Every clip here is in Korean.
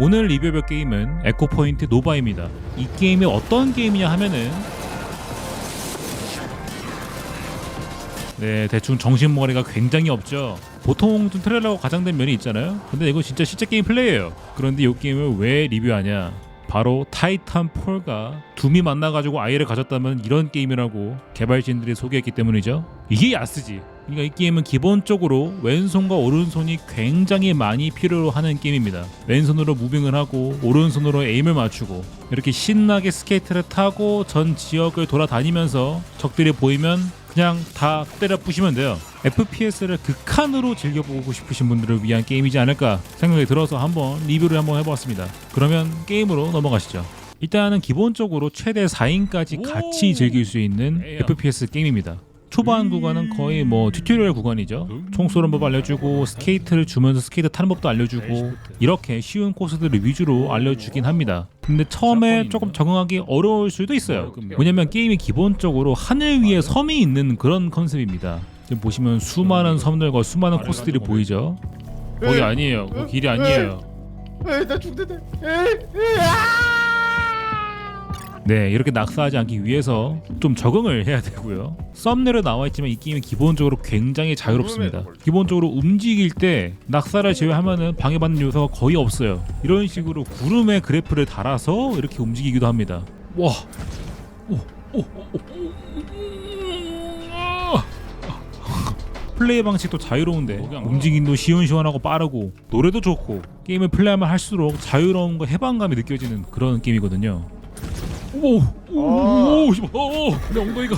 오늘 리뷰해볼 게임은 에코포인트 노바입니다. 이 게임이 어떤 게임이냐 하면은 네 대충 정신머리가 굉장히 없죠. 보통 좀 트레일러가 가장된 면이 있잖아요. 근데 이거 진짜 실제 게임 플레이예요. 그런데 이 게임을 왜 리뷰하냐? 바로 타이탄 폴과 둠이 만나가지고 아이를 가졌다면 이런 게임이라고 개발진들이 소개했기 때문이죠. 이게 야스지. 그러니까 이 게임은 기본적으로 왼손과 오른손이 굉장히 많이 필요로 하는 게임입니다. 왼손으로 무빙을 하고 오른손으로 에임을 맞추고 이렇게 신나게 스케이트를 타고 전 지역을 돌아다니면서 적들이 보이면 그냥 다 때려 부시면 돼요. FPS를 극한으로 즐겨보고 싶으신 분들을 위한 게임이지 않을까 생각이 들어서 한번 리뷰를 한번 해보았습니다. 그러면 게임으로 넘어가시죠. 일단은 기본적으로 최대 4인까지 같이 즐길 수 있는 FPS 게임입니다. 초반 구간은 거의 뭐 튜토리얼 구간이죠. 총 쏘는 법 알려주고 스케이트를 주면서 스케이트 타는 법도 알려주고 이렇게 쉬운 코스들을 위주로 알려주긴 합니다. 근데 처음에 조금 적응하기 어려울 수도 있어요. 왜냐면 게임이 기본적으로 하늘 위에 섬이 있는 그런 컨셉입니다. 지금 보시면 수많은 섬들과 수많은 코스들이 보이죠. 거기 아니에요. 그 길이 아니에요. 에이 나 죽는데 에이 에이 아! 네, 이렇게 낙사하지 않기 위해서 좀 적응을 해야 되고요. 썸네일에 나와 있지만 이 게임이 기본적으로 굉장히 자유롭습니다. 기본적으로 움직일 때 낙사를 제외하면은 방해받는 요소가 거의 없어요. 이런 식으로 구름에 그래프를 달아서 이렇게 움직이기도 합니다. 와, 오, 오, 오, 오, 오. 플레이 방식도 자유로운데 움직임도 시원시원하고 빠르고 노래도 좋고 게임을 플레이하면 할수록 자유로움과 해방감이 느껴지는 그런 게임이거든요. 오, 오, 오, 오, 오, 내 엉덩이가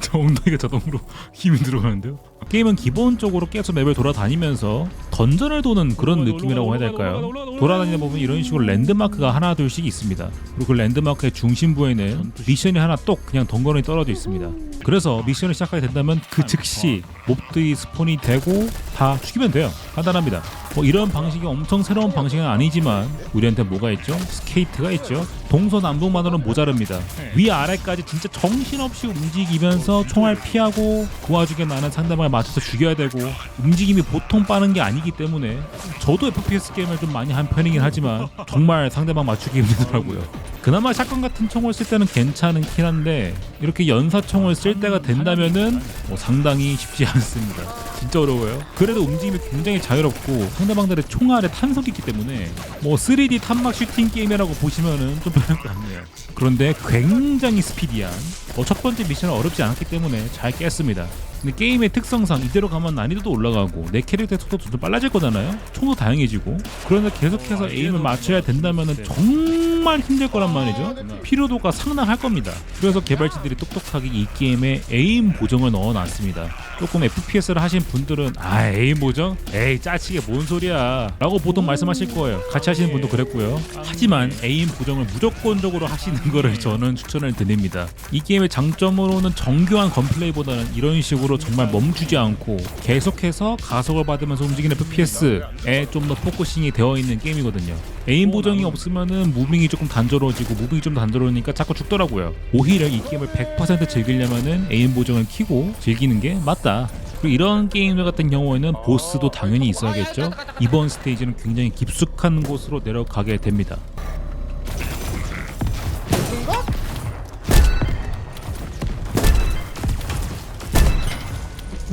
저 엉덩이가 자동으로 힘이 들어가는데요. 게임은 기본적으로 계속 맵을 돌아다니면서 던전을 도는 그런 느낌이라고 해야 될까요? 돌아다니다 보면 이런 식으로 랜드마크가 하나 둘씩 있습니다. 그리고 그 랜드마크의 중심부에는 미션이 하나 똑 그냥 덩그러니 떨어져 있습니다. 그래서 미션을 시작하게 된다면 그 즉시 몹들이 스폰이 되고 다 죽이면 돼요. 간단합니다. 뭐 이런 방식이 엄청 새로운 방식은 아니지만 우리한테 뭐가 있죠? 스케이트가 있죠. 동서남북만으로는 모자릅니다. 위아래까지 진짜 정신없이 움직이면서 총알 피하고 그 와중에 나는 상대방을 맞춰서 죽여야 되고 움직임이 보통 빠른 게 아니기 때문에 저도 FPS 게임을 좀 많이 한 편이긴 하지만 정말 상대방 맞추기 힘들더라고요. 그나마 샷건 같은 총을 쓸 때는 괜찮긴 한데 이렇게 연사총을 쓸 때가 된다면은 뭐 상당히 쉽지 않습니다. 진짜 어려워요. 그래도 움직임이 굉장히 자유롭고 상대방들의 총알에 탄속이 있기 때문에 뭐 3D 탄막 슈팅 게임이라고 보시면은 좀 편할 것 같네요. 그런데 굉장히 스피디한 뭐 첫 번째 미션은 어렵지 않았기 때문에 잘 깼습니다. 근데 게임의 특성상 이대로 가면 난이도도 올라가고 내 캐릭터의 속도도 좀 빨라질 거잖아요. 총도 다양해지고 그런데 계속해서 에임을 맞춰야 된다면은 정말 힘들 거란 말이죠. 피로도가 상당할 겁니다. 그래서 개발진들이 똑똑하게 이 게임에 에임 보정을 넣어 놨습니다. 조금 FPS를 하신 분들은 아 에임 보정? 에이 짜치게 뭔 소리야 라고 보통 말씀하실 거예요. 같이 하시는 분도 그랬고요. 하지만 에임 보정을 무조건적으로 하시는 거를 저는 추천을 드립니다. 이 게임의 장점으로는 정교한 건플레이보다는 이런 식으로 정말 멈추지 않고 계속해서 가속을 받으면서 움직이는 FPS에 좀 더 포커싱이 되어 있는 게임이거든요. 에임 보정이 없으면은 무빙이 조금 단조로워지고 무빙이 좀 단조로우니까 자꾸 죽더라고요. 오히려 이 게임을 100% 즐기려면은 에임 보정을 키고 즐기는 게 맞다. 그리고 이런 게임들 같은 경우에는 보스도 당연히 있어야겠죠. 이번 스테이지는 굉장히 깊숙한 곳으로 내려가게 됩니다.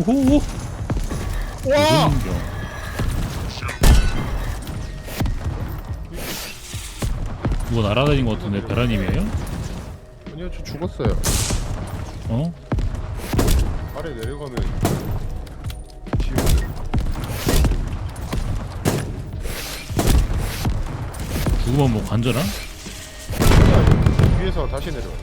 오호 와 누가 날아다닌 것 같은데 베라님이에요? 아니요 저 죽었어요 어? 아래 내려가면 죽으면 뭐 관절아? 위에서 다시 내려와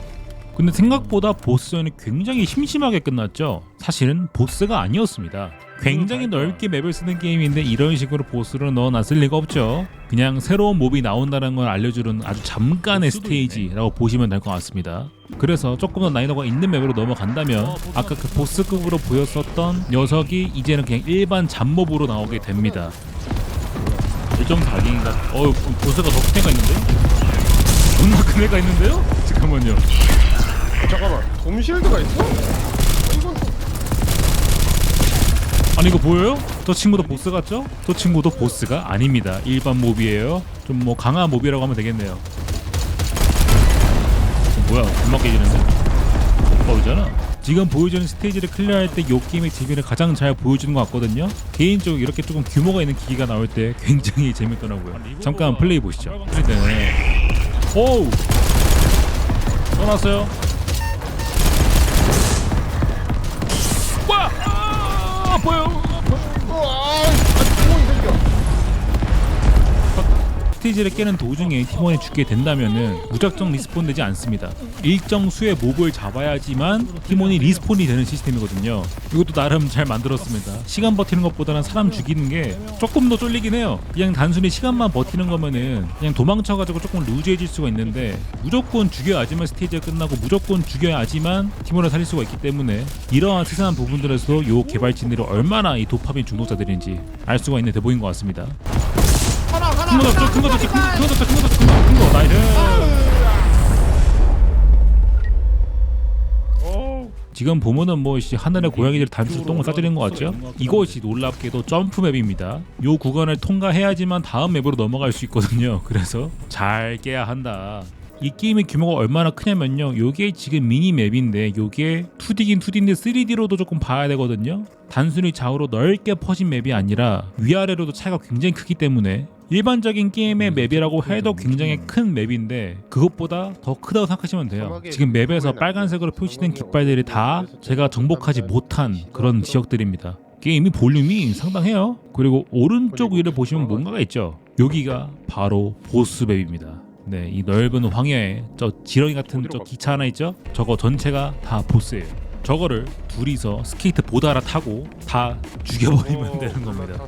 근데 생각보다 보스전이 굉장히 심심하게 끝났죠. 사실은 보스가 아니었습니다. 굉장히 넓게 맵을 쓰는 게임인데 이런 식으로 보스를 넣어놨을 리가 없죠. 그냥 새로운 몹이 나온다는 걸 알려주는 아주 잠깐의 스테이지라고 보시면 될 것 같습니다. 그래서 조금 더 난이도가 있는 맵으로 넘어간다면 아까 그 보스급으로 보였었던 녀석이 이제는 그냥 일반 잡몹으로 나오게 됩니다. 일정 각인가? 어우 보스가 더 큰 애가 있는데? 존나 큰 애가 있는데요? 잠깐만요. 어, 잠깐만 돔실드가 있어? 이건 아니 이거 보여요? 저 친구도 보스 같죠? 저 친구도 보스가 아닙니다. 일반 몹이에요. 좀 뭐 강한 몹이라고 하면 되겠네요. 어, 뭐야? 금방 깨지는데? 보이잖아. 지금 보여주는 스테이지를 클리어할 때 이 게임의 재미를 가장 잘 보여주는 것 같거든요. 개인적으로 이렇게 조금 규모가 있는 기기가 나올 때 굉장히 재밌더라고요. 잠깐 플레이 보시죠. 네. 오우! 떠났어요. 아, 스테이지를 깨는 도중에 팀원이 죽게 된다면은 무작정 리스폰 되지 않습니다. 일정 수의 몹을 잡아야지만 팀원이 리스폰이 되는 시스템이거든요. 이것도 나름 잘 만들었습니다. 시간 버티는 것보다는 사람 죽이는 게 조금 더 쫄리긴 해요. 그냥 단순히 시간만 버티는 거면은 그냥 도망쳐가지고 조금 루즈해질 수가 있는데 무조건 죽여야지만 스테이지가 끝나고 무조건 죽여야지만 팀원을 살릴 수가 있기 때문에 이러한 세세한 부분들에서 요 개발진들이 얼마나 이 도파민 중독자들인지 알 수가 있는 대목인 것 같습니다. 큰거 잡죠 큰거 잡죠 큰거 잡죠 큰거 잡죠 큰거 나이스 지금 보면은 뭐 씨, 하늘의 고양이들이 단수 똥을 싸지는 것 같죠? 이것이 놀랍게도 점프 맵입니다. 요 구간을 통과해야지만 다음 맵으로 넘어갈 수 있거든요. 그래서 잘 깨야 한다. 이 게임의 규모가 얼마나 크냐면요. 요게 지금 미니 맵인데 요게 2D긴 2D인데 3D로도 조금 봐야 되거든요. 단순히 좌우로 넓게 퍼진 맵이 아니라 위아래로도 차이가 굉장히 크기 때문에 일반적인 게임의 맵이라고 해도 굉장히 큰 맵인데 그것보다 더 크다고 생각하시면 돼요. 지금 맵에서 빨간색으로 표시된 깃발들이 다 제가 정복하지 못한 그런 지역들입니다. 게임이 볼륨이 상당해요. 그리고 오른쪽 위를 보시면 뭔가가 있죠. 여기가 바로 보스 맵입니다. 네, 이 넓은 황야에 저 지렁이 같은 저 기차 하나 있죠? 저거 전체가 다 보스예요. 저거를 둘이서 스케이트 보드 하나 타고 다 죽여버리면 되는 겁니다.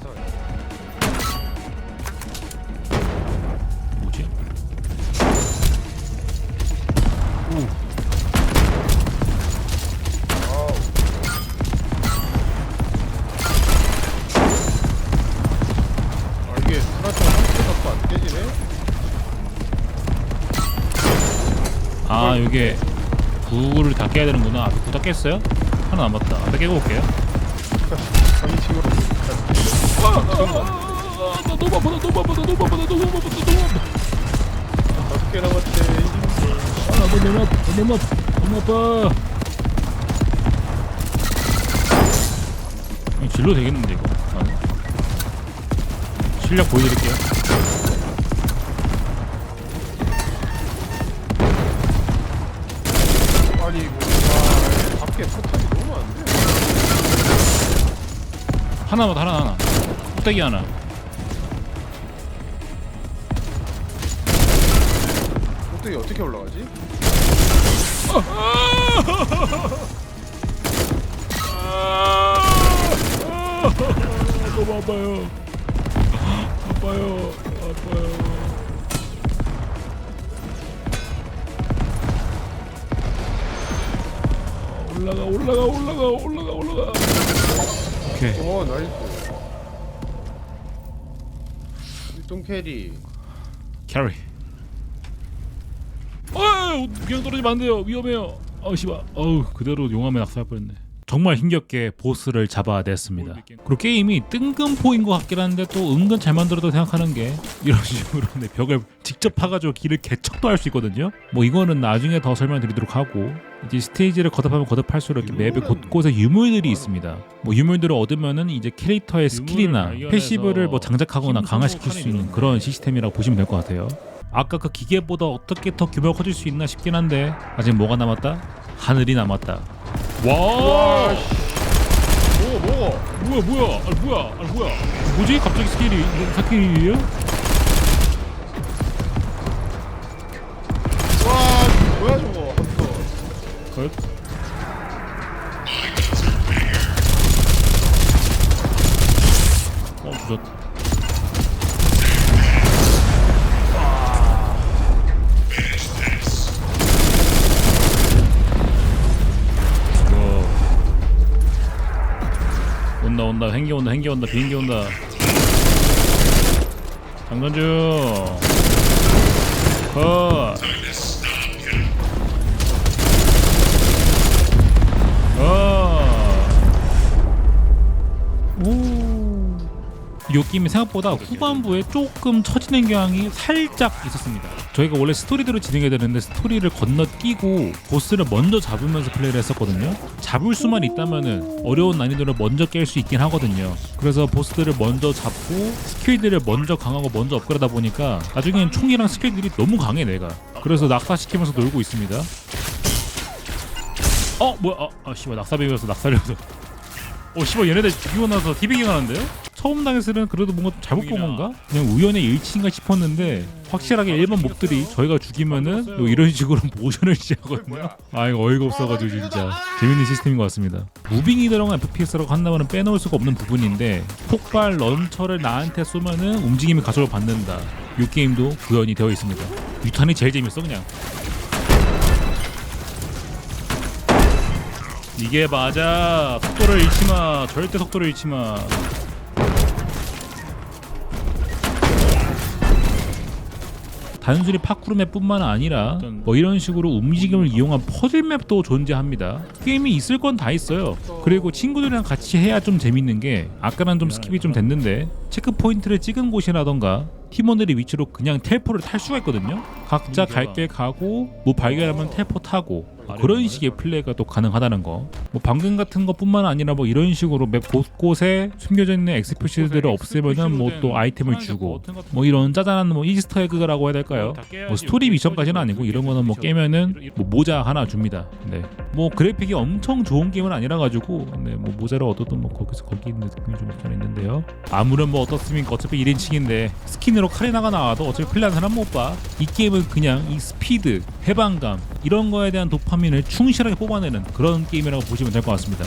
아, 이게 구를 다 깨야 되는구나. 앞에 구다 깼어요? 하나 남았다. 앞에 깨고 올게요. 너무 아파, 나 너무 아파. 다섯 개 남았대. 아, 나 너무 아파, 나 너무 아파, 너무 아파. 이 진로 되겠는데 이거. 나는. 실력 보여드릴게요. 밖에 포탑이 너무 안 돼. 하나만 더, 하나 하나. 꼭대기 하나. 어떻게 어떻게 올라가지? 너무 아파요. 아파요. 아파요. 올라가 올라가 올라가 올라가. 오케이. 어 나이스. 일동 캐리. 캐리. 아, 그냥 떨어지면 안 돼요. 위험해요. 어, 씨발. 어우, 그대로 용암에 낙사할 뻔했네. 정말 힘겹게 보스를 잡아냈습니다. 그리고 게임이 뜬금포인 것 같긴 한데 또 은근 잘 만들어도 생각하는 게 이런 식으로 내 벽을 직접 파가지고 길을 개척도 할 수 있거든요. 뭐 이거는 나중에 더 설명드리도록 하고 이제 스테이지를 거듭하면 거듭할수록 이렇게 맵의 곳곳에 유물들이 있습니다. 뭐 유물들을 얻으면은 이제 캐릭터의 스킬이나 패시브를 뭐 장착하거나 강화시킬 수 있는 그런 시스템이라고 보시면 될 것 같아요. 아까 그 기계보다 어떻게 더 규모가 커질 수 있나 싶긴 한데 아직 뭐가 남았다? 하늘이 남았다. 와! 뭐 뭐? 뭐야 뭐야? 아 뭐야? 아 뭐야? 뭐지? 갑자기 스킬이 이거 스킬이에요? 와 뭐야 저거? 컷. 어 죽었다. 온다. 행기 온다. 행기 온다. 비행기 온다. 중. 컷. 이 게임이 생각보다 후반부에 조금 처지는 경향이 살짝 있었습니다. 저희가 원래 스토리대로 진행해야 되는데 스토리를 건너뛰고 보스를 먼저 잡으면서 플레이를 했었거든요. 잡을 수만 있다면은 어려운 난이도를 먼저 깰 수 있긴 하거든요. 그래서 보스들을 먼저 잡고 스킬들을 먼저 강하고 먼저 업그레이드하다 보니까 나중에는 총이랑 스킬들이 너무 강해 내가. 그래서 낙사시키면서 놀고 있습니다. 어 뭐야? 아, 아 씨발 낙사 배우여서 낙사려서. 어 씨발 얘네들 죽이고 나서 티빙이 하는데요? 처음 당했을 는 그래도 뭔가 잘못 본 건가? 그냥 우연의 일치인가 싶었는데 확실하게 일반 몹들이 저희가 죽이면은 요 이런 식으로 모션을 시작하거든요. 아 이거 어이가 없어가지고 진짜. 재밌는 시스템인 것 같습니다. 무빙이 들어간 FPS라고 한다면 빼놓을 수가 없는 부분인데 폭발 런처를 나한테 쏘면은 움직임이 가속을 받는다. 이 게임도 구현이 되어 있습니다. 유탄이 제일 재밌어 그냥 이게 맞아 속도를 잃지 마 절대 속도를 잃지 마 단순히 파쿠르 맵 뿐만 아니라 뭐 이런 식으로 움직임을 이용한 퍼즐 맵도 존재합니다. 게임이 있을 건 다 있어요. 그리고 친구들이랑 같이 해야 좀 재밌는 게 아까는 좀 스킵이 좀 됐는데 체크 포인트를 찍은 곳이라던가 팀원들의 위치로 그냥 텔포를 탈 수가 있거든요. 각자 갈 길 가고 뭐 발견하면 텔포 타고 뭐 그런 식의 플레이가 또 가능하다는 거. 뭐 방금 같은 것뿐만 아니라 뭐 이런 식으로 맵 곳곳에 숨겨져 있는 엑스표시들을 없애면은 뭐 또 아이템을 주고 뭐 이런 짜잔한 뭐 이스터 에그라고 해야 될까요? 뭐 스토리 미션까지는 아니고 이런 거는 뭐 깨면은 뭐 모자 하나 줍니다. 네. 뭐 그래픽이 엄청 좋은 게임은 아니라 가지고 네, 뭐 모자를 얻어도 뭐 거기서 거기 있는 느낌이 좀 있긴 있는데요. 아무런 뭐 어떻습니까? 어차피 1인칭인데 스킨으로 카리나가 나와도 어차피 플레이하는 사람 못 봐. 이 게임은 그냥 이 스피드, 해방감 이런 거에 대한 도파민 을 충실하게 뽑아내는 그런 게임이라고 보시면 될 것 같습니다.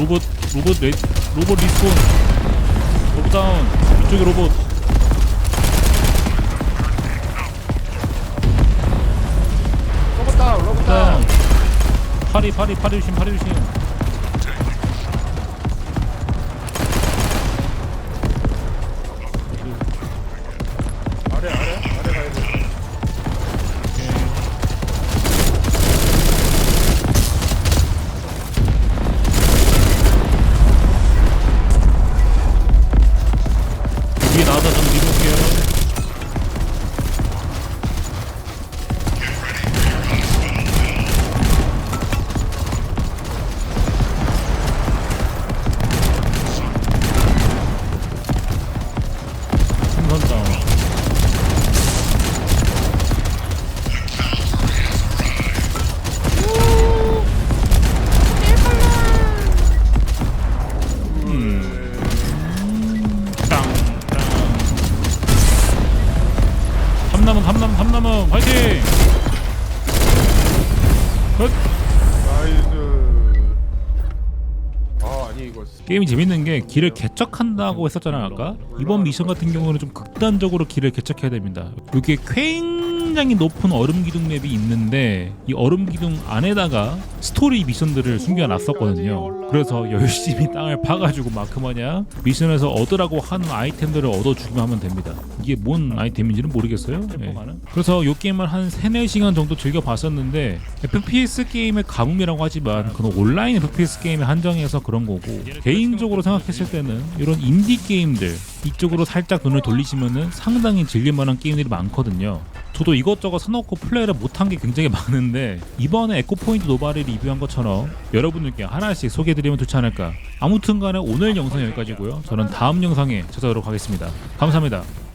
로봇, 로봇, 레, 로봇 리스폰. 로봇 다운. 이쪽에 로봇. 로봇 다운 로봇 다운 다운. 파리, 파리, 파리 조심, 파리 조심. 나이스 아 아니 이거 게임이 재밌는 게 길을 개척한다고 했었잖아요 아까? 이번 미션 같은 경우는 좀 극단적으로 길을 개척해야 됩니다. 이게 굉장히 높은 얼음 기둥 맵이 있는데 이 얼음 기둥 안에다가 스토리 미션들을 숨겨놨었거든요. 그래서 열심히 땅을 파가지고 마크 마냥 미션에서 얻으라고 하는 아이템들을 얻어주기만 하면 됩니다. 이게 뭔 아이템인지는 모르겠어요. 예. 그래서 이 게임을 한 3, 4시간 정도 즐겨봤었는데 FPS 게임의 가뭄이라고 하지만 그건 온라인 FPS 게임에 한정해서 그런 거고 개인적으로 생각했을 때는 이런 인디 게임들 이쪽으로 살짝 눈을 돌리시면은 상당히 즐길만한 게임들이 많거든요. 저도 이것저것 사놓고 플레이를 못한 게 굉장히 많은데 이번에 에코포인트 노바를 리뷰한 것처럼 여러분들께 하나씩 소개해드리면 좋지 않을까. 아무튼 간에 오늘 영상 여기까지고요. 저는 다음 영상에 찾아오도록 하겠습니다. 감사합니다